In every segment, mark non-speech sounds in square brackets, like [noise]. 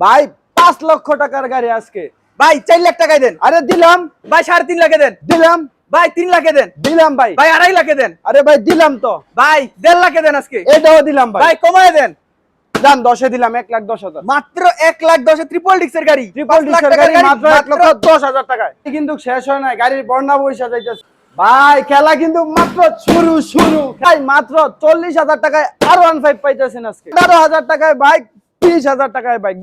ভাই পাঁচ লক্ষ টাকার গাড়ি আজকে। ভাই চার লাখ টাকায় দেন। আরে দিলাম। ভাই সাড়ে তিন লাখে দেন। দিলাম। ভাই তিন লাখে দেন। দিলাম ভাই। ভাই আড়াই লাখে দেন। আরে ভাই দিলাম তো। ভাই দেড় লাখে দেন আজকে। এটাও দিলাম ভাই। ভাই কমায় দেন। দাম দশে দিলাম এক লাখ দশ হাজার। মাত্র এক লাখ দশে ট্রিপল ডিক্সের গাড়ি। ট্রিপল পাঁচ ডিক্সের গাড়ি মাত্র এক লক্ষ দশ হাজার টাকায়। কিন্তু শেষ হয় গাড়ির বর্ণা পয়সা যাইতেছে। ভাই খেলা কিন্তু মাত্র শুরু শুরু। ভাই মাত্র চল্লিশ হাজার টাকায় আর ওয়ান ফাইভ পাইতেছেন আজকে। তেরো হাজার টাকায় বাইক তিরিশ হাজার টাকায় বাইক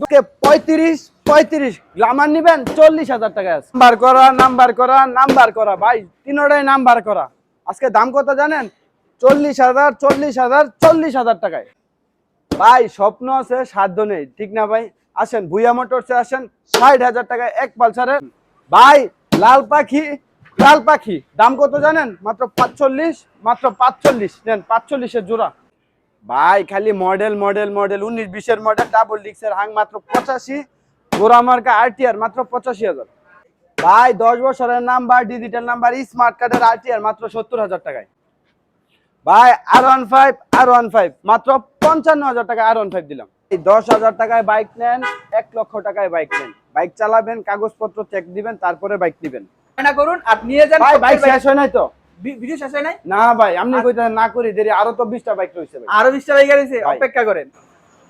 পঁয়ত্রিশ পঁয়ত্রিশ। গ্লামার নিবেন চল্লিশ হাজার টাকায় আছে। নাম্বার করা নাম্বার করা নাম্বার করা। ভাই তিনোটাই নাম্বার করা। আজকে দাম কত জানেন? চল্লিশ হাজার চল্লিশ হাজার চল্লিশ হাজার টাকায়। ভাই, স্বপ্ন আছে, সাধ্য নেই। ঠিক না ভাই? আসেন, ভুইয়া মোটরসে আসেন, ষাট হাজার টাকায় এক পালসারে ভাই, লাল পাখি লাল পাখি। দাম কত জানেন? মাত্র পাঁচচল্লিশ মাত্র পাঁচচল্লিশ। নেন, পাঁচচল্লিশের জোড়া। ভাই খালি মডেল মডেল মডেল উনিশ বিশের মডেল ডাবল ডিক্সের হাং মাত্র পঁচাশি। মার্কা আরটিআর মাত্র পঁচাশি হাজার। ভাই দশ বছরের নাম্বার ডিজিটাল নাম্বার স্মার্ট কার্ডের আরটিআর মাত্র সত্তর হাজার টাকায়। ভাই R one five R one five মাত্র পঞ্চান্ন হাজার টাকা আর ওয়ান ফাইভ দিলাম। এই দশ হাজার টাকায় বাইক নেন এক লক্ষ টাকায় বাইক নেন। বাইক চালাবেন কাগজপত্র চেক দিবেন তারপরে বাইক দিবেন করুন আর নিয়ে যান ভাই বাইক শেষ হয় নাই তো? ভিডিও শেষ হয় নাই? না ভাই আপনি কইতে না করি দেরি আরও তো বাইক রয়েছে ভাই। আরও বাইক ভাই। অপেক্ষা করেন।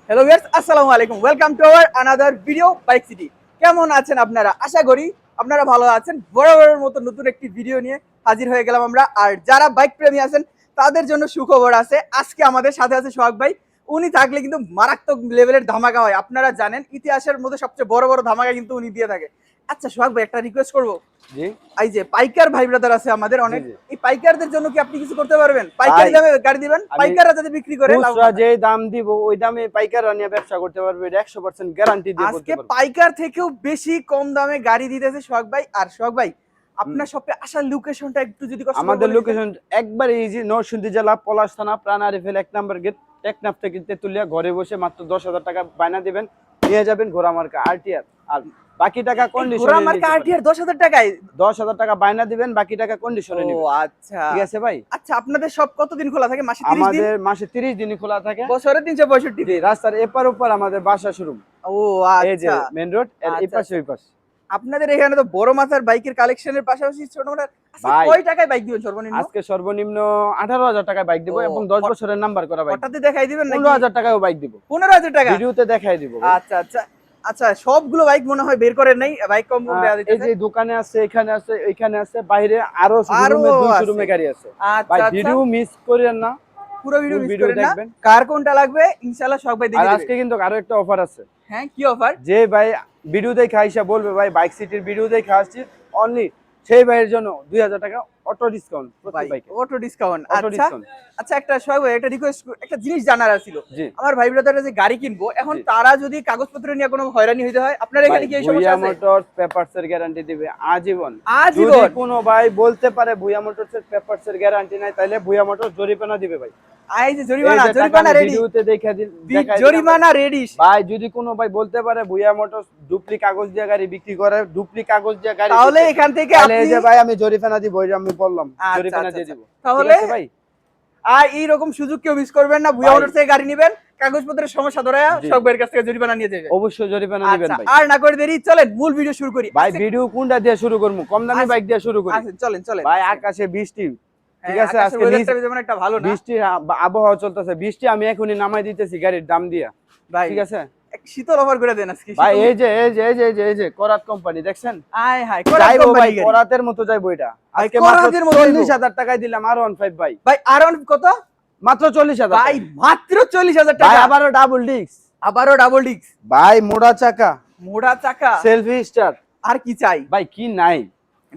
হ্যালো ভিউয়ার্স আসসালামু আলাইকুম। Welcome to our another video bike city কেমন আছেন আপনারা? আশা করি আপনারা ভালো আছেন। বরাবরের মতো নতুন একটি ভিডিও নিয়ে হাজির হয়ে গেলাম আমরা। আর যারা বাইক প্রেমী আছেন তাদের জন্য সুখবর আছে। আজকে আমাদের সাথে আছে সোহাগ ভাই। উনি থাকলে কিন্তু মারাত্মক লেভেলের ধামাকা হয়। আপনারা জানেন ইতিহাসের মধ্যে সবচেয়ে বড় বড় ধামাকা কিন্তু উনি দিয়ে থাকে। আচ্ছা সোহাগ ভাই একটা রিকোয়েস্ট করব? জি। এই যে পাইকার ভাই ব্রাদার আছে আমাদের অনেক। এই পাইকারদের জন্য কি আপনি কিছু করতে পারবেন? পাইকারি দামে গাড়ি দিবেন? পাইকাররা যাতে বিক্রি করে খুচরা যে দাম দিব ওই দামে পাইকাররা নিয়ে ব্যবসা করতে পারবে এটা একশো পার্সেন্ট গ্যারান্টি দিয়ে আজকে পাইকার থেকেও বেশি কম দামে গাড়ি দিতেছে সোহাগ ভাই। আর সোহাগ ভাই আপনার শপে আসার লোকেশনটা একটু যদি কষ্ট আমাদের। লোকেশন একবারে ইজি নরসিংদী জেলা পলাশ থানা প্রাণারি ফেল এক নাম্বার গেট টেকনাফ থেকে তেতুলিয়া ঘরে বসে মাত্র দশ হাজার টাকা বায়না দিবেন। নিয়ে যাবেন ঘোড়ামার্কা আরটিআর আর বাকি টাকা এই কন্ডিশন ঘোড়া মার্কা আরটিআর দশ হাজার টাকায়? দশ হাজার টাকা বায়না দিবেন বাকি টাকা কন্ডিশনে ও আচ্ছা। ঠিক আছে ভাই? আচ্ছা আপনাদের সব কতদিন খোলা থাকে? মাসে 30 দিন? আমাদের মাসে তিরিশ দিনই খোলা থাকে। বছরে তিনশো পঁয়ষট্টি জি, রাস্তার এপার ওপার আমাদের বাসা শুরু ও এই যে আচ্ছা মেন রোডের এই আচ্ছা, পাশে ওই পাশে। আপনাদের এখানে তো বড় মাথার বাইকের কালেকশনের পাশাপাশি ছোট মোটো আচ্ছা, কয় টাকায় বাইক দিবেন সর্বনিম্ন? আজকে সর্বনিম্ন আঠারো হাজার টাকায় বাইক দিব এবং দশ হট- বছরের নাম্বার করা বাইক হঠাৎ দেখাই দিবেন নাকি? পনেরো হাজার টাকায় বাইক দিব। পনেরো হাজার টাকা? ভিডিওতে দেখাই দিব। আচ্ছা আচ্ছা। আচ্ছা সবগুলো বাইক মনে হয় বের করেন নাই বাইক কম এই যে দোকানে আছে এখানে আছে এখানে আছে বাইরে আরও শোরুমে দুই শোরুমে গাড়ি আছে। ভাই আচ্ছা। আচ্ছা ভিডিও মিস করেন না। পুরো ভিডিও মিস করেন না। কার কোনটা লাগবে ইনশাআল্লাহ সব ভাই দেখে আজকে কিন্তু আরও একটা অফার আছে। হ্যাঁ কি অফার যে ভাই ভিডিও দেখে আইসা বলবে ভাই বাইক সিটির ভিডিও দেখে আসছি। অনলি সেই ভাইয়ের জন্য দুই হাজার টাকা অটো ডিসকাউন্ট অটো ডিসকাউন্ট আচ্ছা আচ্ছা একটা সব একটা রিকোয়েস্ট একটা জিনিস জানার ছিল আমার ভাই ব্রাদাররা যে গাড়ি কিনবো এখন তারা যদি কাগজপত্র নিয়ে কোনো হয়রানি হইতে হয় আপনার এখানে কি এই সমস্যা আছে? মোটরস পেপারস এর গ্যারান্টি দিবে আজীবন। আজীবন? কোনো ভাই বলতে পারে ভুয়া মোটরস এর পেপারস এর গ্যারান্টি নাই তাহলে ভুয়া মোটরস জরিমানা দিবে ভাই। আই যে জরিমানা রেডি ভিডিওতে দেখে দিন জরিমানা রেডি ভাই যদি কোনো ভাই বলতে পারে ভুয়া মোটরস ডুপ্লি কাগজ দিয়ে গাড়ি বিক্রি করে ডুপ্লি কাগজ দিয়ে গাড়ি তাহলে এখান থেকে আপনি যে ভাই আমি জরিমানা দিব আমি বললাম। আচ্ছা, জরিমানা আচ্ছা, দিয়ে আচ্ছা। দিব। তাহলে ভাই? আর এই রকম সুযোগ কেউ মিস করবেন না। ভুয়া ভাই। থেকে গাড়ি নেবেন। কাগজপত্রের সমস্যা ধরে জি। সব ভাইয়ের কাছ থেকে জরিমানা নিয়ে যাবে। অবশ্যই জরিমানা আচ্ছা ভাই। আর না করে দেরি চলেন মূল ভিডিও শুরু করি। ভাই ভিডিও কোনটা দিয়ে শুরু করব? কম দামি। বাইক দিয়ে শুরু করি। আচ্ছা, চলেন চলেন। ভাই আকাশে বৃষ্টি। ঠিক হ্যাঁ, আছে আজকে নিচ- যেমন একটা ভালো না। বৃষ্টির আব- আবহাওয়া চলতেছে। বৃষ্টি আমি এখনই নামাই দিতেছি গাড়ির দাম দিয়া। ভাই ঠিক আছে? শীতল অফার করে দেন আজকে ভাই এই যে এই যে এই যে এই যে করাত কোম্পানি দেখছেন? আয় করাত কোম্পানি করাতের মতো যাইবো এটা। আজকে মাত্র করাতের মতো যাইবো। চল্লিশ হাজার টাকায় দিলাম আর ওয়ান ফাইভ ভাই। ভাই আর কত? মাত্র চল্লিশ হাজার ভাই মাত্র চল্লিশ হাজার ভাই টাকা। আবারও ডাবল ডিস্ক আবারও ডাবল ডিক্স ভাই মোড়া চাকা। মোড়া চাকা। সেলফি স্টার আর কি চাই? ভাই কি নাই?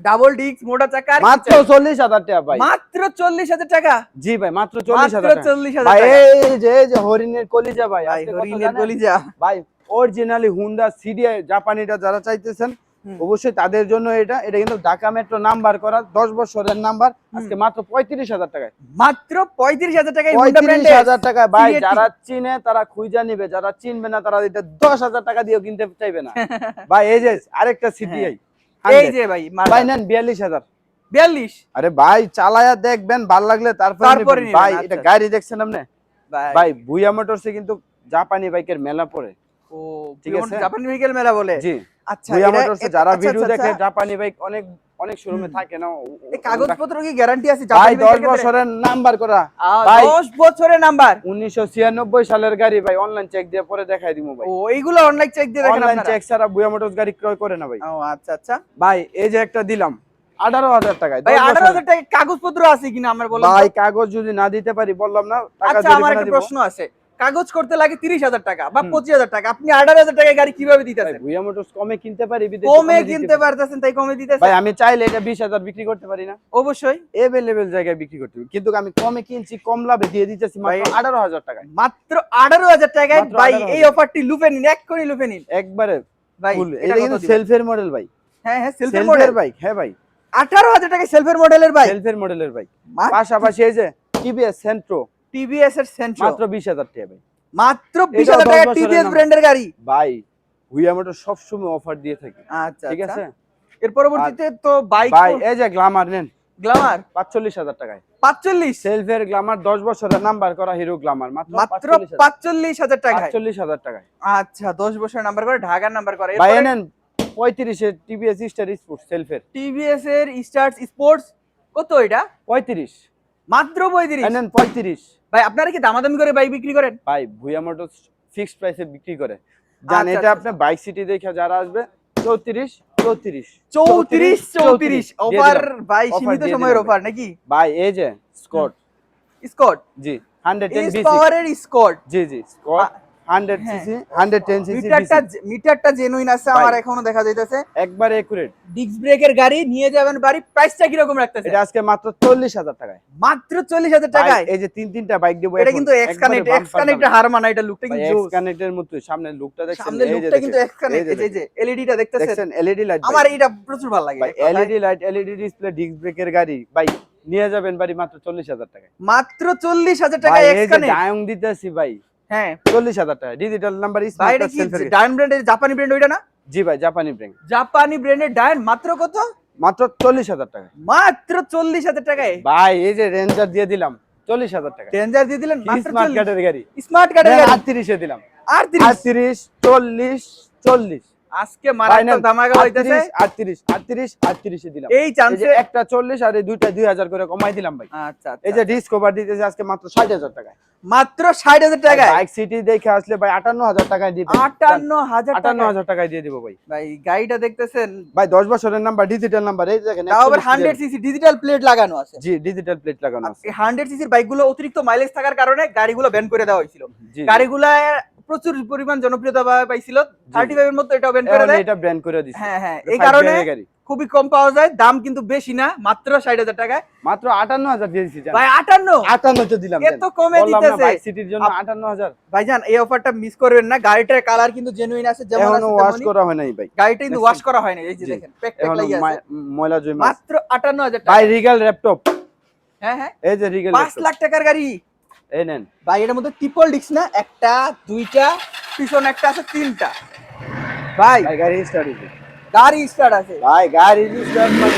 ডাবল ডিক্স মোড়া চাকা মাত্র চাই? চল্লিশ হাজার টাকা ভাই। মাত্র চল্লিশ হাজার টাকা? জি ভাই মাত্র টাকা। ভাই এই যে এই যে হরিণের কলিজা ভাই হরিণের কলিজা। ভাই অরিজিনালি হুন্ডা সিডিআই জাপানিটা যারা চাইতেছেন অবশ্যই তাদের জন্য এটা এটা কিন্তু ঢাকা মেট্রো নাম্বার করা দশ বছরের নাম্বার আজকে মাত্র পঁয়ত্রিশ হাজার টাকায়। মাত্র পঁয়ত্রিশ হাজার টাকায় পঁয়ত্রিশ হাজার টাকায় ভাই যারা চিনে তারা খুঁজা নিবে যারা চিনবে না তারা এটা দশ হাজার টাকা দিয়েও কিনতে চাইবে না। [laughs] ভাই এই যে আরেকটা সিডিআই এই যে ভাই ভাই নেন বিয়াল্লিশ হাজার। বিয়াল্লিশ? আরে ভাই চালায়া দেখবেন ভালো লাগলে তারপরে ভাই আচ্ছা, এটা আচ্ছা। গাড়ি দেখছেন আপনি? ভাই। ভুইয়া মোটরসে কিন্তু জাপানি বাইকের মেলা পড়ে। ও ঠিক আছে? জাপানি বাইকের মেলা বলে? জি। আচ্ছা এটা- মোটরসে যারা ভিডিও আচ্ছা, দেখে। জাপানি বাইক অনেক অনেক শোরুমে থাকে না এই কাগজপত্র কি গ্যারান্টি আছে? ভাই জাপানি দশ ভেহিকেলের ক্ষেত্রে? বছরের নাম্বার করা। আহ, ভাই। দশ বছরের নাম্বার উনিশশো ছিয়ানব্বই সালের গাড়ি ভাই অনলাইন চেক দিয়ে পরে দেখাই দিব ভাই। ও এইগুলো অনলাইন চেক দিয়ে দেখেন অনলাইন চেক ছাড়া বুয়া মোটরস গাড়ি ক্রয় করে না ভাই। ও আচ্ছা আচ্ছা। ভাই এই যে একটা দিলাম আঠারো হাজার টাকায় ভাই আঠারো। হাজার টাকা কাগজপত্র আছে কিনা আমার বলেন ভাই কাগজ যদি না দিতে পারি বললাম না টাকা আচ্ছা আমার একটা প্রশ্ন আছে। কাগজ করতে লাগে তিরিশ হাজার টাকা বা পঁচিশ হাজার টাকা। আপনি আঠারো হাজার টাকায় গাড়ি কীভাবে ভাই দিতেছেন ভুয়া মোটরস কমে কিনতে পারি কমে কিনতে পারতেছেন তাই কমে ভাই আমি চাইলে এটা বিশ হাজার বিক্রি করতে পারি না। অবশ্যই। এভেলেবেল জায়গায় বিক্রি করতে পারি। কিন্তু আমি কমে কিনছি কম লাভে দিয়ে দিতেছি মাত্র আঠারো হাজার টাকায়। মাত্র আঠারো হাজার টাকায় ভাই এই অফারটি লুফে নিন এক করে লুফে নিন। একবারে ভাই এটা কিন্তু সেলফের মডেল ভাই। হ্যাঁ হ্যাঁ সেলফের মডেল। বাইক হ্যাঁ ভাই। আঠারো হাজার টাকায় সেলফের মডেলের ভাই সেলফের মডেলের বাইক। মাত্র পাশাপাশি এই যে টিভিএস সেন্ট্রো টিভিএস এর সেন্ট্রো মাত্র বিশ হাজার টাকা ভাই। মাত্র বিশ এটাও হাজার দশ টাকা টিভিএস। ব্র্যান্ডের গাড়ি? ভাই হুইয়া মোটর সবসময় অফার দিয়ে থাকে। আচ্ছা ঠিক আচ্ছা। আছে? এর পরবর্তীতে তো বাইক ভাই এই যে গ্লামার নেন। পাঁচচল্লিশ হাজার টাকায়। পাঁচচল্লিশ? সেলফের গ্লামার দশ বছরের নাম্বার করা হিরো গ্লামার মাত্র মাত্র পাঁচচল্লিশ হাজার। টাকায়। পাঁচচল্লিশ হাজার টাকায়। আচ্ছা দশ বছর নাম্বার করে ঢাকার নাম্বার করে। ভাই নেন পঁয়ত্রিশে টিভিএস স্টার স্পোর্টস সেলফের টিভিএস এর স্টার্স স্পোর্টস কত এটা? পঁয়ত্রিশ। মাত্র পঁয়ত্রিশ। নেন পঁয়ত্রিশ। ভাই আপনারা কি দামাদামি করে বাইক বিক্রি করেন? ভাই ভুয়া মোটর ফিক্সড প্রাইসে বিক্রি করে। জান আচ্ছা, এটা আচ্ছা, আপনি বাইক সিটি দেখে যারা আসবে চৌত্রিশ চৌত্রিশ। চৌত্রিশ চৌত্রিশ অফার। ভাই সীমিত সময়ের অফার নাকি? ভাই এই যে Scott Scott G hundred ten পাওয়ারের স্কট জি জি স্কট হ্যাঁ। সিসি হান্ড্রেড টেন সিসি মিটারটা মিটারটা জেনুইন আছে আমার এখনও দেখা যাইতেছে। একবারে একুরেট ডিস্ক ব্রেকের গাড়ি নিয়ে যাবেন বাড়ি প্রাইসটা কীরকম রাখতেছে? এটা আজকে মাত্র চল্লিশ হাজার টাকায়। মাত্র চল্লিশ হাজার ভাই, টাকায়? এই যে তিন তিনটা বাইক দেবো এটা কিন্তু এক্স কানেক্ট এক্স কানেক্টের হার মানা এটা লুকটা কিন্তু এক্স কানেক্টের মতো সামনে লুকটা দেখছেন সামনে লুকটা কিন্তু দেখেন। এক্স কানেক্ট এই যে এলইডিটা দেখতেছেন। দেখছেন এলইডি লাইট আমার এটা প্রচুর ভালো লাগে। LED light LED display disc ব্রেকের গাড়ি ভাই নিয়ে যাবেন বাড়ি মাত্র চল্লিশ হাজার টাকায়। মাত্র চল্লিশ হাজার ভাই টাকা এক্স কানেক্ট ডায়ং দিতেছি ভাই। হ্যাঁ। চল্লিশ হাজার টাকা। ডিজিটাল নাম্বার ভাই এটা কি ডায়ন ব্র্যান্ডের জাপানি ব্র্যান্ড ওইটা না? জি ভাই জাপানি ব্র্যান্ড জাপানি ব্র্যান্ডের ডায়ন মাত্র কত? মাত্র চল্লিশ হাজার টাকা। মাত্র চল্লিশ হাজার টাকায়? ভাই এই যে রেঞ্জার দিয়ে দিলাম চল্লিশ হাজার টাকা। ডেঞ্জার দিয়ে দিলেন স্মার্ট কার্ডের গাড়ি স্মার্ট কার্ডের গাড়ি আটত্রিশে দিলাম। আটত্রিশ? চল্লিশ চল্লিশ। আজকে মারাত্মক ধামাকা হইতেছে। দিলাম। এই চান্সে একটা চল্লিশ আর এই দুইটা দুই হাজার করে কমাই দিলাম ভাই। আচ্ছা এই যে ডিসকভার দিতেছে আজকে মাত্র ষাট হাজার টাকায়। মাত্র ষাট হাজার টাকায়? বাইক সিটি দেখে আসলে ভাই আটান্ন হাজার টাকায় দিবে। আটান্ন হাজার আটান্ন টাকা হাজার টাকায় দিয়ে দিব ভাই। ভাই গাড়িটা দেখতেছেন? ভাই দশ বছরের নাম্বার ডিজিটাল নাম্বার এই দেখেন আবার হান্ড্রেড সিসি ডিজিটাল প্লেট লাগানো আছে। জি ডিজিটাল প্লেট লাগানো আছে। হান্ড্রেড সিসির বাইকগুলো অতিরিক্ত মাইলেজ থাকার কারণে গাড়িগুলো ব্যান করে দেওয়া হয়েছিল। গাড়িগুলা প্রচুর পরিমাণ জনপ্রিয়তা পাইছিল। থার্টি ফাইভ এর মধ্যে এটাও ব্যান করে দেয়। এটা ব্র্যান্ড করে দিছে হ্যাঁ হ্যাঁ এই কারণে। খুবই কম পাওয়া যায় দাম কিন্তু বেশি না মাত্র ষাট হাজার টাকায়। মাত্র আটান্ন হাজার দিয়েছি ভাই আটান্ন? আটান্ন তো দিলাম এত কমে দিতেছে। সিটির জন্য আটান্ন হাজার। ভাইজান এই অফারটা মিস করবেন না গাড়িটার কালার কিন্তু জেনুইন আছে যেমন ওয়াশ করা হয় নাই ভাই। গাড়িটা কিন্তু ওয়াশ করা হয়নি এই যে দেখেন পেক টেক লাগিয়ে আছে। ময়লা জমা। মাত্র আটান্ন হাজার ভাই রিগাল ল্যাপটপ হ্যাঁ হ্যাঁ। এই যে রিগাল পাঁচ লাখ টাকার গাড়ি। এই নেন। ভাই এটার মধ্যে ট্রিপল ডিস্ক না একটা দুইটা পিছন একটা আছে তিনটা। ভাই ভাই গাড়ি স্টার্ট গাড়ি স্টার্ট আছে। ভাই গাড়ি স্টার্ট মানে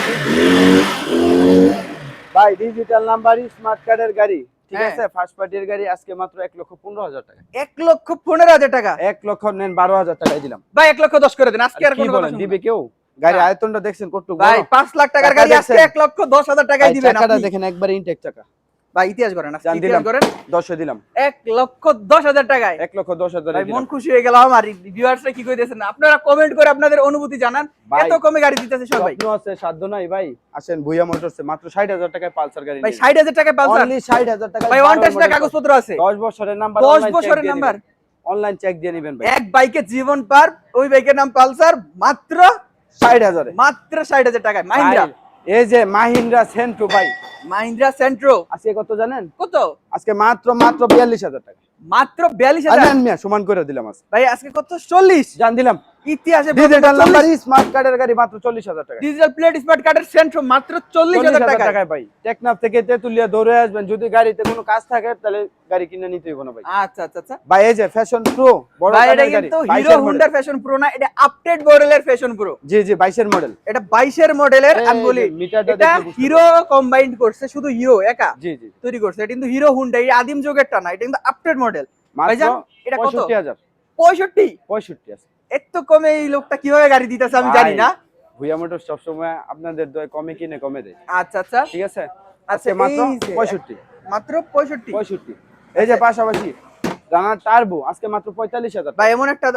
ভাই ডিজিটাল নাম্বার স্মার্ট কার্ডের গাড়ি ঠিক হ্যাঁ। আছে? ফার্স্ট পার্টির গাড়ি আজকে মাত্র এক লক্ষ পনেরো হাজার টাকা। এক লক্ষ পনেরো হাজার টাকা? এক লক্ষ নেন বারো হাজার টাকায় দিলাম। ভাই এক লক্ষ দশ করে দেন আজকে আর কি বলেন দিবে কেউ? গাড়ি আয়তনটা দেখছেন কত ভাই পাঁচ লাখ টাকার গাড়ি আজকে এক লক্ষ দশ হাজার টাকায় দিবেন টাকাটা দেখেন একবার ইনটেক টাকা ভাই ইতিহাস করেন আজকে ইতিহাস করেন দশে দিলাম। এক লক্ষ দশ হাজার টাকায়। এক লক্ষ দশ হাজার মন খুশি হয়ে গেল আমার। ভিউয়ার্সরা কি কইতেছেন? আপনারা কমেন্ট করে আপনাদের অনুভূতি জানান। এত কমে গাড়ি দিতেছে সবাই। আছে সাধ্য নাই ভাই। আসেন ভুইয়া মোটরসে মাত্র ষাট হাজার টাকায় পালসার গাড়ি ভাই ষাট হাজার টাকায় পালসার। ষাট হাজার টাকা ভাই ওয়ান কাগজপত্র আছে। দশ বছরের নাম্বার দশ বছরের নাম্বার অনলাইন চেক দিয়ে নিবেন ভাই। এক বাইকের জীবন পার ওই বাইকের নাম পালসার মাত্র ষাট হাজারে। মাত্র ষাট হাজার টাকায়। মাহিন্দ্রা এই যে মাহিন্দ্রা সেন্ট্রো ভাই। মাহিন্দ্রা সেন্ট্রো? আজকে কত জানেন? কত? আজকে মাত্র মাত্র বিয়াল্লিশ হাজার টাকা। মাত্র বিয়াল্লিশ হাজার? সমান করে দিলাম ভাই আজকে কত? চল্লিশ? জান দিলাম। ইতিহাসে ডিজিটাল নাম্বার স্মার্ট কার্ডের গাড়ি মাত্র টাকা। ডিজিটাল প্লেট স্মার্ট কার্ডের সেন্ট্রো মাত্র টাকা ভাই। টেকনাফ থেকে তেতুলিয়া আসবেন যদি গাড়িতে কোনো কাজ থাকে তাহলে গাড়ি কিনে নিতে হইব না ভাই। আচ্ছা আচ্ছা আচ্ছা। ভাই এই যে ফ্যাশন প্রো বড় ভাই এটা কিন্তু হিরো ফ্যাশন প্রো না এটা আপডেট মডেলের fashion pro G G model এটা মডেলের আমি বলি এটা হিরো কম্বাইন্ড করছে শুধু হিরো একা। জি জি। তৈরি করছে এটা কিন্তু হিরো হুন্ডা এই আদিম যুগেরটা না এটা কিন্তু আপডেট মডেল ভাইজান এটা কত? পঁয়ষট্টি হাজার। পঁয়ষট্টি? পঁয়ষট্টি আছে। এত কমে এই লোকটা কীভাবে গাড়ি দিতেছে আমি জানি না। ভুইয়া মোটর সবসময় আপনাদের দয় কমে কিনে কমে দেয়। আচ্ছা আচ্ছা। ঠিক আছে? আচ্ছা, আজকে মাত্র পঁয়ষট্টি। মাত্র পঁয়ষট্টি। পঁয়ষট্টি। এই যে পাশাপাশি টার্বো আজকে মাত্র পঁয়তাল্লিশ হাজার ভাই এমন একটা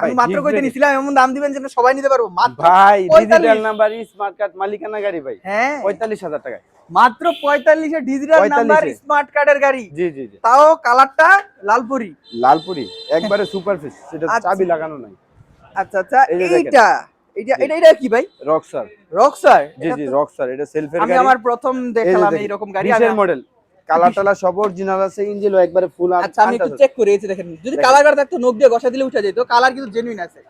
আমি মাত্র কইতে নিছিলাম এমন দাম দিবেন যেন সবাই নিতে পারব। ভাই ডিজিটাল নাম্বার স্মার্ট কার্ড মালিকানা গাড়ি ভাই। হ্যাঁ। পঁয়তাল্লিশ হাজার টাকায়। মাত্র পঁয়তাল্লিশে ডিজিটাল নাম্বার স্মার্ট কার্ডের গাড়ি। জি জি জি। তাও কালারটা লালপুরি। লালপুরি একবারে [laughs] সুপার ফিস সেটা আচ্ছা। চাবি লাগানো নাই। আচ্ছা আচ্ছা। এইটা জি। এটা এটা কি ভাই? রক্সার রক্সার জি জি রক্সার এটা সেলফের আমি আমার প্রথম দেখলাম এইরকম গাড়ি মডেল কালার টালার সব অরিজিনাল আছে ইঞ্জিনও একবারে ফুল আচ্ছা আমি একটু চেক করে দেখেন যদি কালার কার থাকতো নখ দিয়ে ঘষা দিলে উঠে যেত কালার কিন্তু জেনুইন আছে।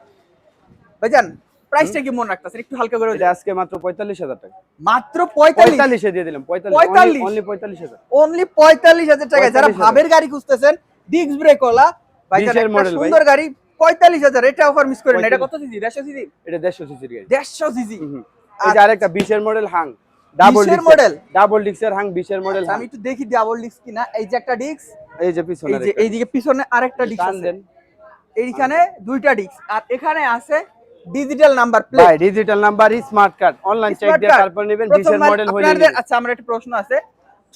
ভাইজান প্রাইসটা কি মনে রাখতেছেন? একটু হালকা করে আজকে মাত্র পঁয়তাল্লিশ হাজার টাকা। মাত্র পঁয়তাল্লিশ? পঁয়তাল্লিশে দিয়ে দিলাম 45? অনলি পঁয়তাল্লিশ? হাজার। অনলি পঁয়তাল্লিশ হাজার টাকা যারা ভাবের গাড়ি খুঁজতেছেন ডিস্ক ব্রেক ওলা ভাইজান একটা সুন্দর গাড়ি পঁয়তাল্লিশ হাজার এটা অফার মিস করেন। এটা কত সিসি দেড়শো সিজি এটা দেড়শো সিসির গাড়ি। দেড়শো সিসি হুম। এই যে আরেকটা বিশের মডেল হাং। ডাবল 20 ডিক্সের model? ডাবল ডিক্সের হাং বিশের মডেল আমি একটু দেখি ডাবল ডিস্ক কিনা। এই যে একটা ডিস্ক এই যে পিছনে এই যে এইদিকে পিছনে আরেকটা ডিস্ক আছে। এইখানে দুইটা ডিস্ক আর এখানে আছে ডিজিটাল নাম্বার প্লেট ভাই digital number smart card online check দিয়ে তারপর নেবেন প্রথম বিশের মডেল হলে আপনাদের আচ্ছা আমার একটা প্রশ্ন আছে।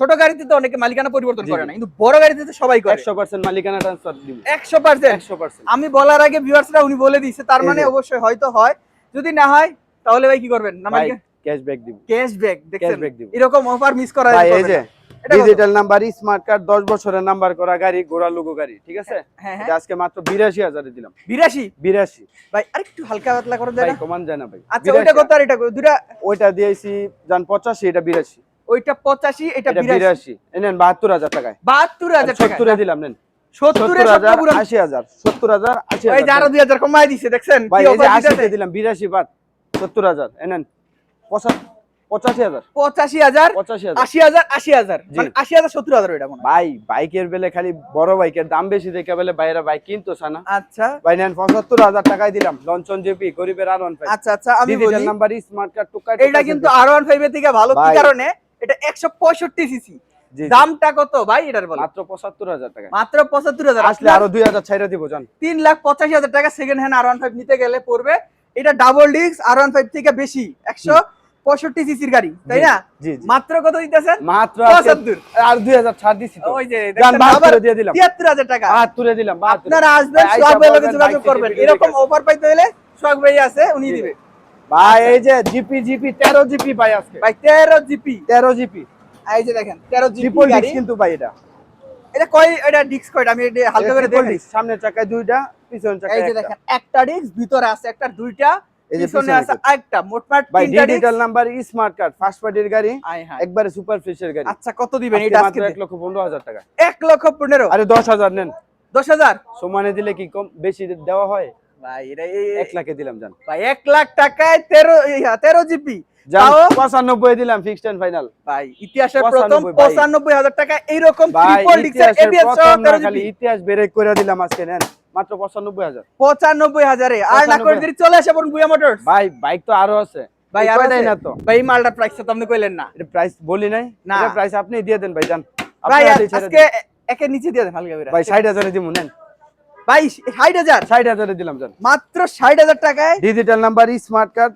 ছোট গাড়িতে তো অনেকে মালিকানা পরিবর্তন করে না কিন্তু বড় গাড়িতে তো সবাই করে। একশো পার্সেন্ট মালিকানা ট্রান্সফার দিব। একশো পার্সেন্ট একশো পার্সেন্ট আমি বলার আগে ভিউয়ার্সরা উনি বলে দিয়েছে তার মানে অবশ্যই হয়তো হয়। যদি না হয় তাহলে ভাই কি করবেন? না ভাই ক্যাশব্যাক দিব। ক্যাশব্যাক Cashback দিব। এরকম অফার মিস করা যাবে এই যে? ডিজিটাল নাম্বার স্মার্ট কার্ড দশ বছরের নাম্বার করা গাড়ি গোড়া লোগো গাড়ি ঠিক আছে? হ্যাঁ হ্যাঁ এটা আজকে মাত্র বিরাশি হাজারে দিলাম। বিরাশি? বিরাশি। ভাই আরেকটু হালকা পাতলা করে দেয় ভাই কমান যায় না ভাই। আচ্ছা ওইটা কত আর এটা দুইটা ওইটা দিয়েছি জান পঁচাশি এটা বিরাশি। ওইটা পঁচাশি এটা এটা বিরাশি। বিরাশি। এনেন বাহাত্তর হাজার টাকায়। বাহাত্তর হাজার টাকা সত্তরে দিলাম নেন। সত্তরে সত্তর হাজার পুরো আশি হাজার সত্তর হাজার আশি ওই যে আরও হাজার দুই হাজার কমাই দিছে দেখছেন? ভাই এই যে offer আশিতে দিতেছে? দিলাম বিরাশি বাদ। সত্তর হাজার এনেন পঁচা- পঁচাশি হাজার। পঁচাশি হাজার আশি হাজার আশি হাজার। মানে আশি হাজার সত্তর হাজার ওইটা মনে ভাই বাইকের বেলে খালি বড় বাইকের দাম বেশি দেখে বেলে বাইরে বাইক কিনতো না। আচ্ছা। ভাই নেন পঁচাত্তর হাজার টাকায় দিলাম। লঞ্চন জেপি গরিবের আর ওয়ান আচ্ছা আচ্ছা আমি বলি নাম্বার স্মার্ট কার্ড টুকা এটা কিন্তু আর ওয়ান ফাইভ এর থেকে ভালো কি কারণে? এটা একশো পঁয়ষট্টি সিসি। দামটা কত? ভাই এটার বলো। মাত্র পঁচাত্তর হাজার টাকা মাত্র পঁচাত্তর হাজার। আসলে আরও দুই হাজার ছাইরা দিব জান। তিন লাখ পঁচাশি হাজার টাকা second hand R one five নিতে গেলে পড়বে। এটা double disc R one five থেকে বেশি একশো পঁয়ষট্টি সিসির গাড়ি তাই না? মাত্র কত দিতেছেন? মাত্র আর দুই হাজার ছাড় আবার দিয়ে দিলাম। তিয়াত্তর হাজার টাকা। বাহাত্তরে দিলাম আপনারা আসবেন সোহাগ ভাইয়ের যোগাযোগ করবেন। এরকম অফার পাইতে হলে সোহাগ ভাই আছে উনি। দিবে। ভাই এই যে জিপি জিপি তেরো জিপি ভাই আজকে। ভাই তেরো জিপি। তেরো জিপি। এই যে দেখেন তেরো জিপি গাড়ি। কিন্তু ভাই এটা। এটা কয় এটা ডিস্ক কয়টা? আমি হালকা করে দেখি সামনের চাকায় দুইটা পিছনের এই যে একটা। দেখেন একটা ডিস্ক ভিতরে আছে একটা দুইটা। এই যে পিছনে পিছনে আছে একটা। একটা মোটমাট ভাই digital number smart card first পার্টির গাড়ি একবারে সুপার গাড়ি। আচ্ছা কত দিবেন? এটা আজকে এক লক্ষ পনেরো হাজার টাকা। লক্ষ আরে হাজার নেন। হাজার? সমানে দিলে কি কম বেশি দেওয়া হয়? ভাই এটা লাখে দিলাম জান। ভাই এক লাখ টাকায় জিবি জান তাও পঁচানব্বই দিলাম ফিক্সড এন্ড ফাইনাল ভাই ইতিহাসের প্রথম 95 টাকা এইরকম ট্রিপল ডিক্সের এবিএস প্রথম না জিবি ইতিহাস বেরেক করে দিলাম আজকে নেন। মাত্র পঁচানব্বই হাজার। পঁচানব্বই হাজারে। আর না করে 95 দিলে চলে আসে বুয়া মোটরস। ভাই বাইক তো আরও আছে। ভাই আর নাই? না তো। ভাই এই মালটার প্রাইস তো আপনি কইলেন না। এটা প্রাইস বলি নাই। না। প্রাইস আপনি দিয়ে দেন ভাই জান ভাই আজকে একে নিচে দিয়ে দেন হালকা করে। ভাই ষাট হাজারে দিব নেন। ভাই ষাট হাজার। ষাট হাজারে দিলাম জান মাত্র ষাট হাজার টাকায় digital number smart card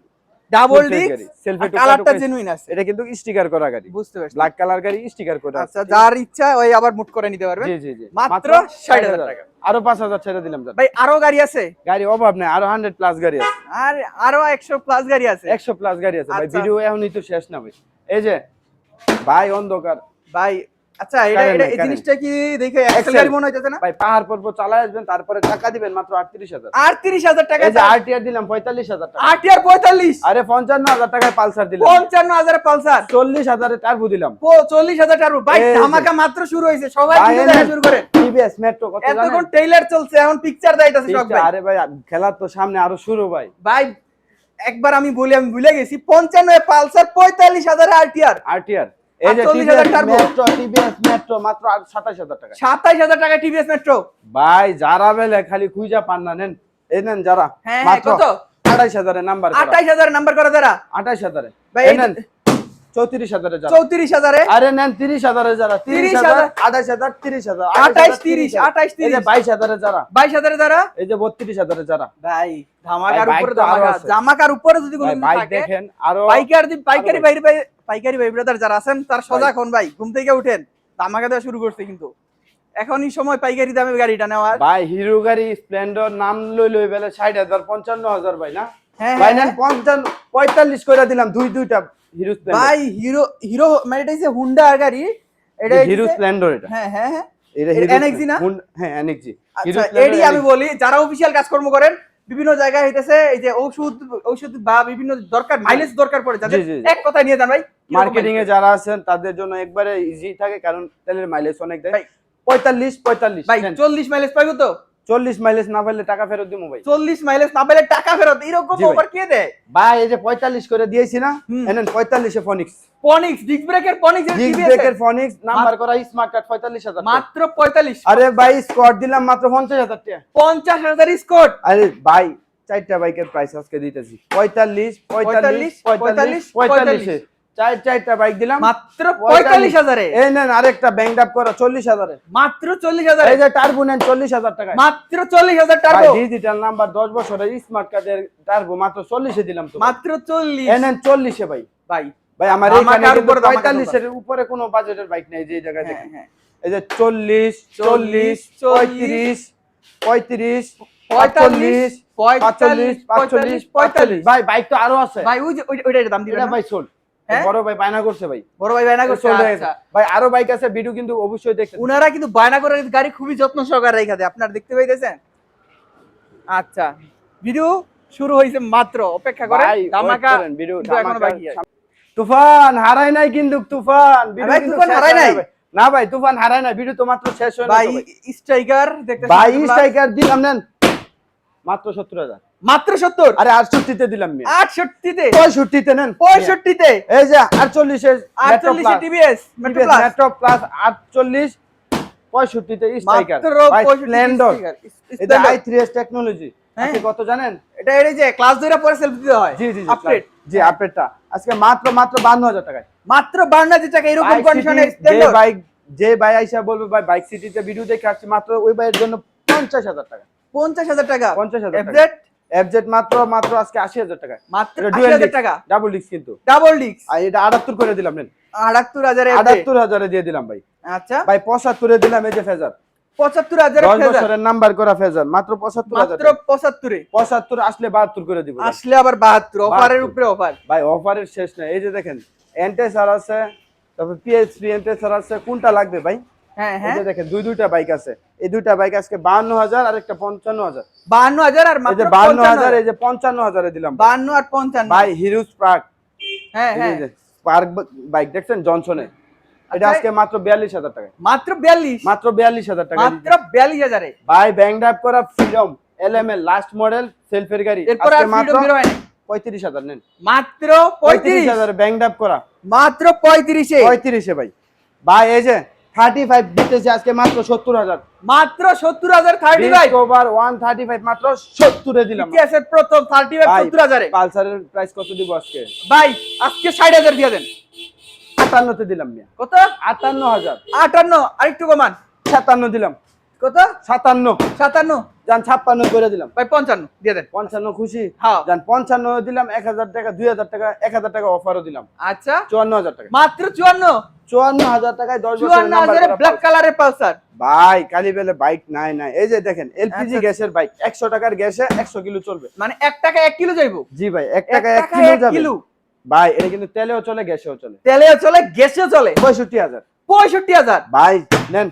double disc selfie কালারটা জেনুইন আছে। এটা কিন্তু স্টিকার করা গাড়ি। বুঝতে পারছি। ব্ল্যাক কালার গাড়ি স্টিকার করা। আচ্ছা যার ইচ্ছা ওই আবার মুট করে নিতে পারবেন জি জি জি। মাত্র 60,000 টাকা। আরও পাঁচ হাজার ছেড়ে দিলাম জান ভাই আরও গাড়ি আছে? গাড়ি অভাব নাই আরও হান্ড্রেড প্লাস গাড়ি আছে। আর আরও একশো প্লাস গাড়ি আছে। একশো প্লাস গাড়ি আছে। ভাই আচ্ছা। ভিডিও এখনই তো শেষ না ভাই। এই যে ভাই অন্ধকার। ভাই আচ্ছা এটা এটা এই জিনিসটা কি দেখে Excel। মনে হইতেছে না? ভাই পাহাড় পর্বত চালায় আসবেন তারপরে টাকা দিবেন মাত্র টাকা এই যে আরটিআর দিলাম পঁয়তাল্লিশ হাজার টাকা। আর আরে টাকায় পালসার দিলাম। পালসার? টার্বো দিলাম। ভাই ধামাকা মাত্র শুরু হয়েছে। সবাই কিনে দেখা শুরু করে। টিভিএস মেট্রো কত এতক্ষণ ট্রেইলার চলছে এখন পিকচার দেখাইতেছে সব ভাই। আরে ভাই খেলার তো সামনে আরও শুরু ভাই। ভাই একবার আমি বলি আমি ভুলে গেছি। পঞ্চান্ন পালসার পঁয়তাল্লিশ হাজার আরটিআর আরটিআর এই যে 48,000 টার্বো। মেট্রো টিভিএস মেট্রো মাত্র সাতাশ হাজার টাকা। সাতাইশ হাজার টাকা টিভিএস মেট্রো ভাই যারা বেলে খালি খুঁজা পান না নেন। এই নেন যারা। হ্যাঁ, হ্যাঁ, মাত্র কত? আঠাইশ হাজারে নাম্বার আঠাইশ হাজার নাম্বার করা যারা। আঠাইশ হাজারে। ভাই, এই এই- নেন। চৌত্রিশ হাজারে যারা। চৌত্রিশ হাজারে? আরে নেন তিরিশ হাজারে যারা তিরিশ 30,000 হাজার? আঠাশ হাজার তিরিশ হাজার আঠাইশ, 30, 28, এই যে 30 বাইশ হাজারে যারা। বাইশ হাজারে যারা? এই যে বত্রিশ হাজারে যারা। ভাই ধামাকার উপরে বাইক তো আছে। জামাকার উপরে যদি কোনো ভাই, বাইক দেখেন আরও পাইকার ভাই ভাই পাইকারি ভাই ব্রাদার যারা আছেন তার সজাগ ভাই। হন ভাই। ঘুম থেকে উঠেন। ধামাকা দেওয়া শুরু করছে কিন্তু। এখনই সময় পাইকারি দামে গাড়িটা নেওয়ার। ভাই হিরো গাড়ি স্প্লেন্ডার নাম লই লই বেলে ষাট হাজার পঞ্চান্ন হাজার ভাই না? হ্যাঁ, ভাই হ্যাঁ, নেন পঞ্চান্ন পঁয়তাল্লিশ করে দিলাম দুই দুইটা হিরো ভাই হিরো হিরো মানে এটা হচ্ছে হুন্ডা গাড়ি এটা হিরো স্প্লেন্ডার এটা। হ্যাঁ হ্যাঁ হ্যাঁ। এটা এটা না? হ্যাঁ আচ্ছা এডি আমি বলি যারা অফিসিয়াল কাজকর্ম করেন বিভিন্ন জায়গায় হইতেছে এই যে ঔষধ ঔষধ বা বিভিন্ন দরকার মাইলেজ দরকার পড়ে যাদের। এক কথায় নিয়ে যান ভাই মার্কেটিং এ যারা আছেন তাদের জন্য একবারে ইজি থাকে কারণ তেলের মাইলেজ অনেক দেয়। পঁয়তাল্লিশ পঁয়তাল্লিশ ভাই চল্লিশ মাইলেজ পাইবো তো? চল্লিশ মাইলেজ না পাইলে টাকা ফেরত দিব ভাই। চল্লিশ মাইলেজ না পেলে টাকা ফেরত এরকম ওভার কে দেয়? ভাই এই যে পঁয়তাল্লিশ করে দিয়েছি না। এনেন পঁয়তাল্লিশে ফনিক্স পনিক্স ডিস্ক ব্রেকের পনিক্স ডিস্ক ব্রেকের ফনিক্স নাম্বার করা স্মার্ট কার্ড পঁয়তাল্লিশ হাজার মাত্র পঁয়তাল্লিশ। আরে ভাই স্কট দিলাম মাত্র পঞ্চাশ হাজার টাকা। পঞ্চাশ হাজার স্কোর আরে ভাই চারটা বাইকের প্রাইস আজকে দিতেছি। পঁয়তাল্লিশ পঁয়তাল্লিশ পঁয়তাল্লিশ পঁয়তাল্লিশে। চার চারটা বাইক দিলাম। মাত্র পঁয়তাল্লিশ। হাজারে? এই নেন আরেকটা ব্যাংক করা চল্লিশ হাজারে। মাত্র চল্লিশ হাজারে? এই যে টার্বো নেন চল্লিশ হাজার টাকা মাত্র চল্লিশ হাজার টাকা ডিজিটাল নাম্বার দশ বছরের স্মার্ট কার্ডের টার্বো মাত্র চল্লিশে দিলাম তো মাত্র চল্লিশ। এই নেন চল্লিশে ভাই। ভাই ভাই আমার ধামাকার উপরে ধামাকা পঁয়তাল্লিশের উপরে কোনো বাজেটের বাইক নেই যে জায়গায় দেখেন। এই যে চল্লিশ চল্লিশ পঁয়ত্রিশ পঁয়ত্রিশ পঁয়তাল্লিশ, পঁয়তাল্লিশ পাঁচচল্লিশ পঁয়তাল্লিশ। ভাই বাইক তো আরও আছে। ভাই ওই যে ওই- ওইটার দাম দিবেন ভাই হ্যাঁ? বড় ভাই বায়না করছে ভাই। বড় ভাই বায়না করছে সোল্ড হয়ে। আচ্ছা। ভাই আরও বাইক আছে ভিডিও কিন্তু অবশ্যই দেখতে উনারা কিন্তু বায়না করে গাড়ি খুবই যত্ন সহকারে রেখে দেয় আপনারা দেখতে পাইতেছেন? আচ্ছা ভিডিও শুরু হয়েছে মাত্র অপেক্ষা করেন ভাই ধামাকা ভিডিও এখনও বাকি আছে। তুফান হারাই নাই কিন্তু তুফান। ভিডিও শেষ নাই? না ভাই তুফান হারায় না ভিডিও তো মাত্র শেষ ভাই স্ট্রাইকার দেখতে ভাই স্ট্রাইকার দিলাম নেন। মাত্র সত্তর হাজার। মাত্র সত্তর? আরে আটষট্টিতে দিলাম। আটষট্টিতে? পঁয়ষট্টিতে নেন। পঁয়ষট্টিতে? এই যে আটচল্লিশে আটচল্লিশে টিভিএস মেট্রো প্লাস আটচল্লিশ পঁয়ষট্টিতে স্প্লেন্ডর এটা আই থ্রি এস টেকনোলজি হ্যাঁ। কত জানেন? এটা এই যে ক্লাস পরে সেলফি দিতে হয়। জি জি আপডেট জি আপডেটটা আজকে মাত্র মাত্র বান্ন হাজার টাকায়। মাত্র বান্ন হাজার টাকা এরকম কন্ডিশনে বাইক যে ভাই আইসা বলবে ভাই বাইক সিটিতে ভিডিও দেখে আসছি মাত্র ওই ভাইয়ের জন্য পঞ্চাশ হাজার টাকা। পঞ্চাশ হাজার টাকা। পঞ্চাশ হাজার এফজেড মাত্র মাত্র আজকে আশি হাজার টাকা মাত্র এটা আশি dual হাজার disc, টাকা? ডাবল ডিস্ক কিন্তু। ডাবল ডিস্ক আর এটা আটাত্তর করে দিলাম নেন। আটাত্তর হাজার আটাত্তর হাজারে দিয়ে দিলাম ভাই। আচ্ছা। ভাই পঁচাত্তরে দিলাম এই যে ফেজার পঁচাত্তর হাজার দশ বছরের নাম্বার করা ফেজার মাত্র পঁচাত্তর হাজার মাত্র পঁচাত্তরে? পঁচাত্তর আসলে বাহাত্তর করে দিব আসলে আবার বাহাত্তর অফারের উপরে অফার ভাই অফারের শেষ নাই। এই যে দেখেন এন্টেসার আছে তারপর পিএইচপি এন্টেসার আছে কোনটা লাগবে ভাই? হ্যাঁ হ্যাঁ। দেখেন দুই দুইটা বাইক আছে। এই দুইটা বাইক আজকে বাহান্ন হাজার আর একটা পঞ্চান্ন হাজার বাহান্ন হাজার আর এই যে বাহান্ন পঞ্চান্ন হাজার এই যে পঞ্চান্ন হাজারে দিলাম। বাহান্ন আর পঞ্চান্ন। ভাই হিরো স্পার্ক হ্যাঁ হ্যাঁ। বাইক দেখছেন? জনসনে। এটা আচ্ছা, আজকে মাত্র বিয়াল্লিশ হাজার টাকা। মাত্র বিয়াল্লিশ? মাত্র বিয়াল্লিশ হাজার টাকা। মাত্র বিয়াল্লিশ হাজারে ভাই ব্যাংক ড্রাইভ করা ফ্রিডম এলএমএল লাস্ট মডেল সেলফের গাড়ি। এরপর আর মাত্র হয়। পঁয়ত্রিশ হাজার নেন। মাত্র পঁয়ত্রিশ। পঁয়ত্রিশ হাজার ব্যাংক ড্রাইভ করা। মাত্র পঁয়ত্রিশে। পঁয়ত্রিশে ভাই। ভাই এই যে থার্টি ফাইভ দিতেছে আজকে মাত্র সত্তর হাজার। মাত্র সত্তর হাজার thirty five over one thirty five মাত্র সত্তরে দিলাম। ইতিহাসের প্রথম থার্টি ফাইভ সত্তর হাজারে। পালসারের প্রাইস কত দিব আজকে? ভাই আজকে ষাট হাজার দিয়ে দেন। আটান্নতে দিলাম মিয়া। কত? আটান্ন হাজার আটান্ন আরেকটু কমান। সাতান্ন দিলাম। কত? সাতান্ন। সাতান্ন? যান ছাপ্পান্ন করে দিলাম। ভাই পঞ্চান্ন। দিয়ে দেন। পঞ্চান্ন খুশি? হ্যাঁ। যান পঞ্চান্ন দিলাম এক হাজার টাকা দুই হাজার টাকা এক হাজার টাকা অফারও দিলাম। আচ্ছা। চুয়ান্ন হাজার টাকা। মাত্র চুয়ান্ন? চুয়ান্ন হাজার টাকায় দশ বছরের চুয়ান্ন নাম্বার হাজারে করা ব্ল্যাক কালারের পালসার। ভাই কালি বেলে বাইক নাই নাই। এই যে দেখেন এলপিজি আচ্ছা। গ্যাসের বাইক একশো টাকার গ্যাসে একশো কিলো চলবে। মানে এক টাকা এক কিলো যাইবো? জি ভাই এক টাকা এক কিলো যাবে। কিলো। ভাই এটা কিন্তু তেলেও চলে গ্যাসেও চলে। তেলেও চলে গ্যাসেও চলে। পঁয়ষট্টি হাজার। পঁয়ষট্টি হাজার। ভাই নেন।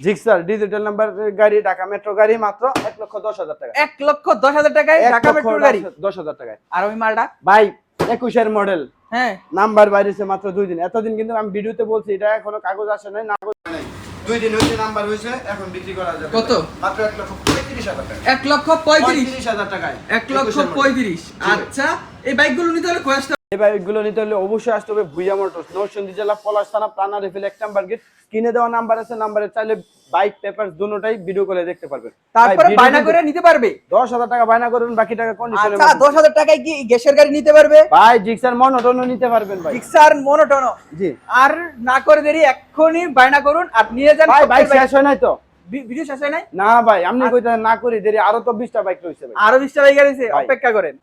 জিক্সার ডিজিটাল নাম্বার গাড়ি ঢাকা মেট্রো গাড়ি মাত্র এক লক্ষ দশ হাজার টাকা। এক লক্ষ দশ হাজার টাকায় ঢাকা মেট্রোর গাড়ি। দশ- হাজার টাকায়। আর ওই মালটা? ভাই একুশের মডেল হ্যাঁ। নাম্বার বাইরেছে মাত্র দুই দিন। এতদিন কিন্তু আমি ভিডিওতে বলছি এটা এখনও কাগজ আসে নাই নাই। দুই দিন হয়েছে নাম্বার হয়েছে এখন বিক্রি করা যাবে। কত? মাত্র এক লক্ষ পঁয়ত্রিশ হাজার টাকা এক লক্ষ পঁয়ত্রিশ। হাজার টাকায়। এক লক্ষ 21 এর model। পঁয়ত্রিশ। আচ্ছা এই বাইকগুলো নিতে হলে কয়েকটা এই বাইকগুলো নিতে হলে অবশ্যই আসতে হবে ভুইয়া মোটরস। নরসিংদী জেলা পলাশ থানা প্রাণা রেফিল এক নাম্বার গেট। কিনে দেওয়া নাম্বার আছে নাম্বারে চাইলে বাইক পেপার দুটোটাই ভিডিও করে দেখতে পারবেন। তারপরে বায়না করে নিতে পারবে? দশ হাজার টাকা বায়না করুন বাকি টাকা কন্ডিশনে আচ্ছা দশ হাজার টাকায় কি গ্যাসের গাড়ি নিতে পারবে? ভাই জিক্সার নিতে পারবেন ভাই। মনোটনো জি। আর না করে দেরি এক্ষুনি বায়না করুন আর নিয়ে যান ভাই বাইক। শেষ হয় নাই তো? ভিডিও শেষ হয় নাই? না ভাই আপনি কইতে না করি দেরি আরও তো বিশটা বাইক রয়েছে ভাই। আরও বিশটা বাইক আছে ভাই। অপেক্ষা করেন।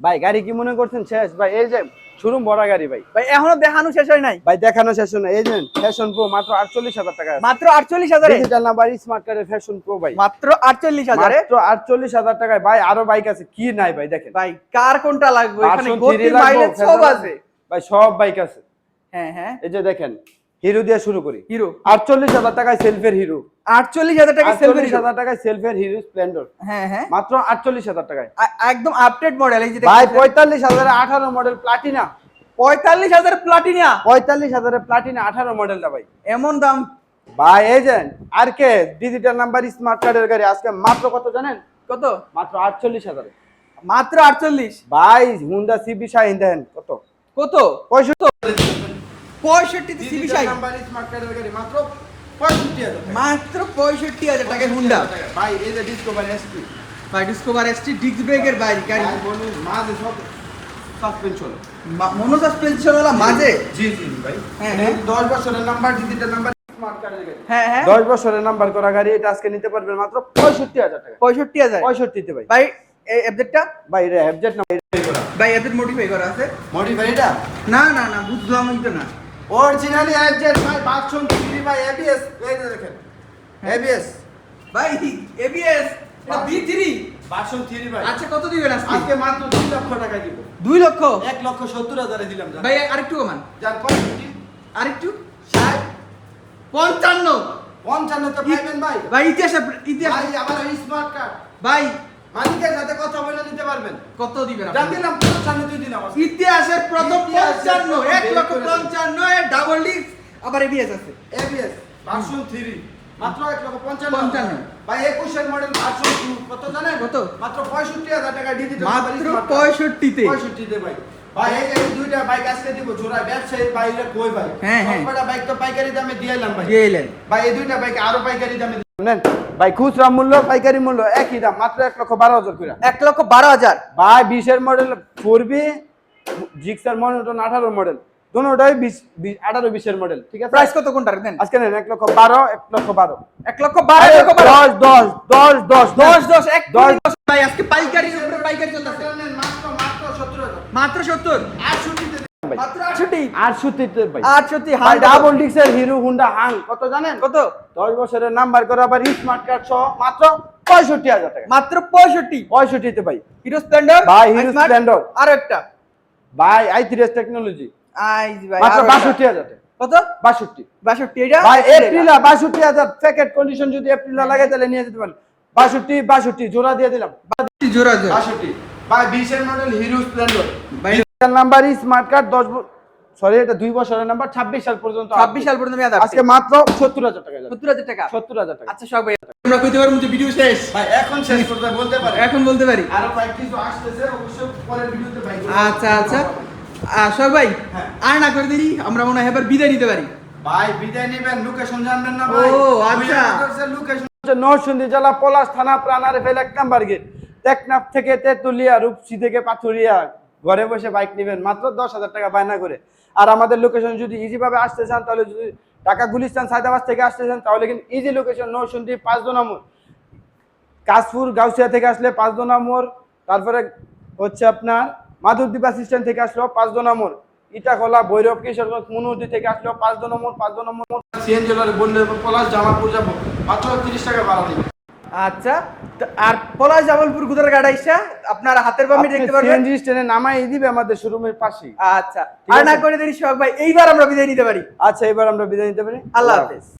ভাই গাড়ি কি মনে করছেন শেষ? ভাই এই যে শুরুম বড় গাড়ি ভাই। ভাই এখনও দেখানো শেষ হয় নাই। ভাই দেখানো শেষ না। এই যে ফ্যাশন প্রো মাত্র আটচল্লিশ হাজার টাকা মাত্র আটচল্লিশ হাজারে? ডিজিটাল নাম্বার স্মার্ট কার্ডের ফ্যাশন প্রো ভাই। মাত্র আটচল্লিশ হাজারে? মাত্র আটচল্লিশ হাজার টাকায়। ভাই আরও বাইক আছে। কি নাই ভাই দেখেন। ভাই কার কোনটা লাগবে? এখানে গতি মাইলেজ সব আছে। ভাই সব বাইক আছে। হ্যাঁ হ্যাঁ। এই যে দেখেন হিরো দিয়ে শুরু করি। হিরো আটচল্লিশ হাজার টাকায় সেলফের হিরো আটচল্লিশ হাজার টাকা সেলফি আটচল্লিশ হাজার টাকায় সেলফের হিরো স্প্লেন্ডর হ্যাঁ হ্যাঁ। মাত্র আটচল্লিশ হাজার টাকায়। একদম আপডেট মডেল এই যে ভাই পঁয়তাল্লিশ হাজারে আঠারো মডেল প্লাটিনা পঁয়তাল্লিশ হাজার প্লাটিনিয়া পঁয়তাল্লিশ হাজারে প্লাটিনা আঠারো মডেলটা ভাই। এমন দাম। ভাই এজেন্ট আর কে ডিজিটাল নাম্বার স্মার্ট কার্ডের গাড়ি। আজকে মাত্র কত জানেন? কত? মাত্র আটচল্লিশ হাজারে। মাত্র আটচল্লিশ? ভাই হুন্ডা সিবি শাইন দেন কত? কত? পঁয়ষট্টি পঁয়ষট্টিতে সিবি সাই মাত্র পঁয়ষট্টি হাজার টাকা। মাত্র পঁয়ষট্টি হাজার টাকায় হুন্ডা। ভাই এই যে ডিসকভার এসপি ভাই ডিসকভার এসটি ডিস্ক ব্রেকের বাইক গাড়ি। মাঝে সব সাসপেনশন মনো সাসপেনশন ওলা মাঝে? জি জি ভাই। হ্যাঁ, হ্যাঁ। দশ বছরের নাম্বার ডিজিটাল নাম্বার হ্যাঁ হ্যাঁ। বছরের নাম্বার করা গাড়ি এটা আজকে নিতে পারবেন মাত্র পঁয়ষট্টি হাজার টাকা। পঁয়ষট্টি হাজার? পঁয়ষট্টিতে ভাই। ভাই এই অ্যাপডেটটা ভাই এটা না ভাই অ্যাপডেট মডিফাই করা আছে? মডিফাই এটা? না না না বুঝলাম তো না। অরিজিনালি হ্যাবজেট ভাই বাথরুম থ্রি ভাই এবিএস এই দেখেন। এবিএস ভাই এবিএস এটা বি থ্রি বাথরুম থ্রি ভাই। আচ্ছা কত দিবেন আজকে? আজকে মাত্র দুই লক্ষ টাকা দিব। দুই লক্ষ? এক লক্ষ সত্তর হাজারে দিলাম ভাই আরেকটু কমান। পঁয়ষট্টি আরেকটু? ষাট? পঞ্চান্ন। পঞ্চান্ন তো পাইবেন ভাই। ভাই ইতিহাস ইতিহাস ভাই আবার স্মার্ট কার্ড ভাই মালিকের সাথে কথা বলে নিতে পারবেন। কত দিবেন যা? দিলাম পঞ্চান্ন তুই দিলাম ইতিহাসের প্রথম পঞ্চান্ন এক লক্ষ। পঞ্চান্ন ডাবল ডিস্ক আবার এবিএস আছে। ABS ভার্সন 3 মাত্র এক লক্ষ পঞ্চান্ন পঞ্চান্ন। ভাই একুশের মডেল ভার্সন 2 কত জানেন? কত? মাত্র পঁয়ষট্টি হাজার টাকা ডিজিটাল মাত্র পঁয়ষট্টিতে। পঁয়ষট্টিতে ভাই। ভাই এই যে দুইটা বাইক আজকে দিব জোড়া ব্যবসায়ী বাইরে কই ভাই? হ্যাঁ, হ্যাঁ। বাইক তো পাইকারি দামে দিয়ে এলাম ভাই। গেলেন ভাই এই দুইটা বাইক আরও পাইকারি দামে নেন। ভাই খুচরা মূল্য পাইকারি মূল্য একই দাম মাত্র এক লক্ষ বারো হাজার করে। এক লক্ষ বারো হাজার? ভাই বিশের মডেল পড়বি জিক্সার মডেল আঠারো মডেল দুটোটাই বিশ আঠারো বিশের মডেল ঠিক আছে? প্রাইস কত কোনটার দেন? আজকে নেন এক লক্ষ বারো এক লক্ষ বারো। এক লক্ষ বারো দশ দশ দশ দশ দশ। দশ এক দশ। দশ ভাই আজকে পাইকারি পাইকারি চলতেছে। মাত্র মাত্র সত্তর মাত্র সত্তর? আটষট্টিতে ভাই মাত্র আটষট্টি। আটষট্টিতে ভাই। আটষট্টি ভাই হাই ডাবল ডিক্সের হিরো হুন্ডা হাং কত জানেন? কত? দশ বছরের নাম্বার করে আবার স্মার্ট কার্ড সহ মাত্র পঁয়ষট্টি হাজার টাকা। মাত্র পঁয়ষট্টি। পঁয়ষট্টিতে ভাই। Hero Splendor? ভাই, Hero Splendor। আর একটা ভাই আই থ্রি টেকনোলজি আই ভাই মাত্র বাষট্টি হাজার টাকা। কত? বাষট্টি। বাষট্টি এটা? ভাই এপ্রিলা বাষট্টি হাজার। প্যাকেট কন্ডিশন যদি এপ্রিলা লাগে তাহলে নিয়ে যেতে পারেন। বাষট্টি বাষট্টি জোড়া দিয়ে দিলাম। জোড়া জোড়া। বাষট্টি। ভাই বিশের মডেল হিরো স্প্লেন্ডর। ভাই নাম্বার স্মার্ট কার্ড দশ সরি এটা দুই বছরের নাম্বার ছাব্বিশ সাল পর্যন্ত ছাব্বিশ সাল পর্যন্ত মেয়াদ আজকে মাত্র সত্তর হাজার টাকা সত্তর হাজার টাকা? সত্তর হাজার টাকা। আচ্ছা সব ভাই আমরা কইতে পারব যে ভিডিও শেষ। ভাই এখন শেষ করতে বলতে পারে। এখন বলতে পারি। আরও কয়েক কিছু আসতেছে অবশ্যই পরের ভিডিওতে ভাই আচ্ছা আচ্ছা। সব ভাই হ্যাঁ। আর না করে দেরি আমরা মনে হয় এবার বিদায় নিতে পারি। ভাই বিদায় নেবেন লোকেশন জানবেন না ও, আচ্ছা। লোকেশন নরসিংদী জেলা পলাশ থানা প্রাণারে ফেলে এক নাম্বার গেট। টেকনাফ থেকে তেতুলিয়া রূপসী থেকে পাথুরিয়া। ঘরে বসে বাইক নেবেন, মাত্র দশ হাজার টাকা বায়না করে। আর আমাদের লোকেশন যদি ইজি ভাবে আসতে চান, তাহলে যদি ঢাকা গুলিস্তান সায়দাবাদ থেকে আসতে চান, তাহলে কিন্তু ইজি লোকেশন পাঁচ দো নম্বর। কাশপুর গাউসিয়া থেকে আসলে পাঁচ দো নম্বর, তারপরে হচ্ছে আপনার মাধবদ্বীপ বাস স্ট্যান্ড থেকে আসলো পাঁচ দো নম্বর। ইটাখোলা, ভৈরব, কিশোরগঞ্জ মনুদি থেকে আসলো পাঁচ দো নম্বর, পাঁচ দো নম্বর। সিএনজি বললে পলাশ জামাপুর যাব। মাত্র তিরিশ টাকা ভাড়া দিবে আচ্ছা আর পলাশ জামালপুর গুদার গাড়া ইসা আপনার হাতের বামে দেখতে পারবেন। সিএনজি স্ট্যান্ডে নামাই দিবে আমাদের শোরুমের পাশে আচ্ছা আর না করে দেরি সব ভাই এইবার আমরা বিদায় নিতে পারি। আচ্ছা এবার আমরা বিদায় নিতে পারি। আল্লাহ হাফেজ।